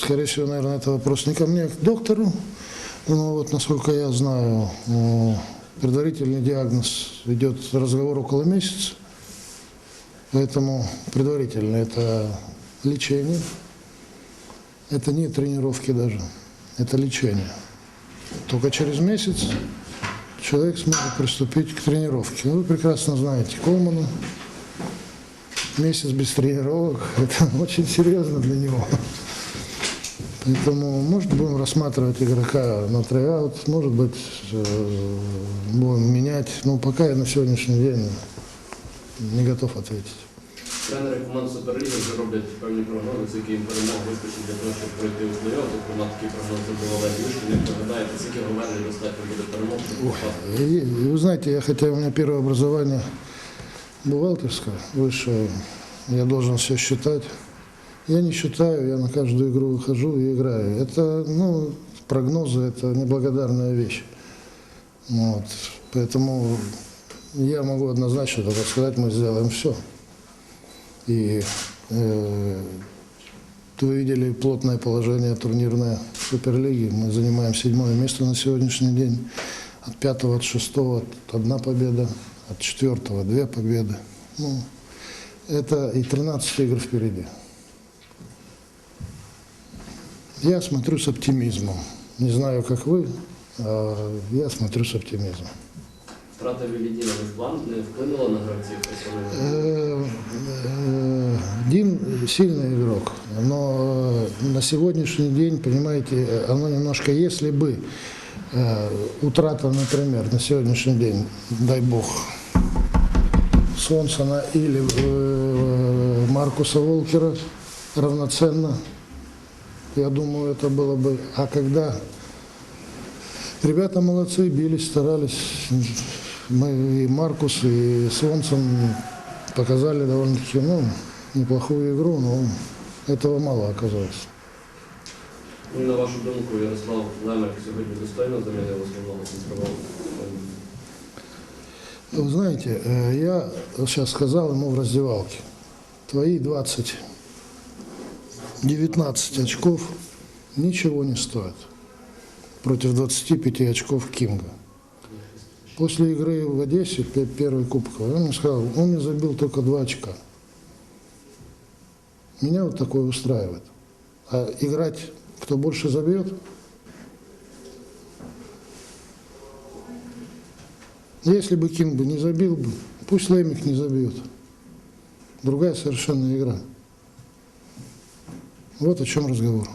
скорее всего, наверное, это вопрос не ко мне, а к доктору. Но вот, насколько я знаю, э, предварительный диагноз идет разговор около месяца. Поэтому предварительно это лечение. Это не тренировки даже, это лечение. Только через месяц человек сможет приступить к тренировке. Ну, Вы прекрасно знаете Колмана. Месяц без тренировок – это очень серьезно для него. Поэтому, может, будем рассматривать игрока на трейаут, может быть, э, будем менять. Но пока я на сегодняшний день не готов ответить. Тренери команд Суперліги вже роблять певні прогнози, скільки їм перемог вистачить для того, щоб пройти у плей-офф. Зокрема, такі прогнози були Олег Вишкін. Як ви гадаєте, скільки Говерлі достатньо буде перемог, щоб попасти? И, и вы знаете, я хотя у меня первое образование бухгалтерское, высшее, я должен все считать. Я не считаю, я на каждую игру выхожу и играю. Это, ну, прогнозы, это неблагодарная вещь. Вот. Поэтому я могу однозначно только сказать, мы сделаем все. И э, вы видели плотное положение турнирной Суперлиги. Мы занимаем седьмое место на сегодняшний день. От пятого, от шестого одна победа, от четвертого две победы. Ну, это и 13 игр впереди. Я смотрю с оптимизмом. Не знаю, как вы, а я смотрю с оптимизмом. Втрата Вілідіна не вплан не вплинула на гравців представника? Э, э, Дин сильный игрок, но на сегодняшний день, понимаете, оно немножко, если бы э, утрата, например, на сегодняшний день, дай бог, Сонсона или э, Маркуса Волкера равноценно, я думаю, это было бы. А когда ребята молодцы, бились, старались, мы и Маркус, и Сонсон показали довольно-таки ну, неплохую игру, но этого мало оказалось. Ну, на вашу думку, Ярослав Лемек сьогодні достойно замінив основного центрового? Вы знаете, э, я сейчас сказал ему в раздевалке, твои 20, 19 очков ничего не стоят против 25 очков Кинга. После игры в Одессе, пе- первой кубковой, он мне сказал, он мне забил только два очка. Меня вот такое устраивает. А играть, кто больше забьет, Если бы Кинг бы не забил бы, пусть Лемик не забьет. Другая совершенно игра. Вот о чем разговор.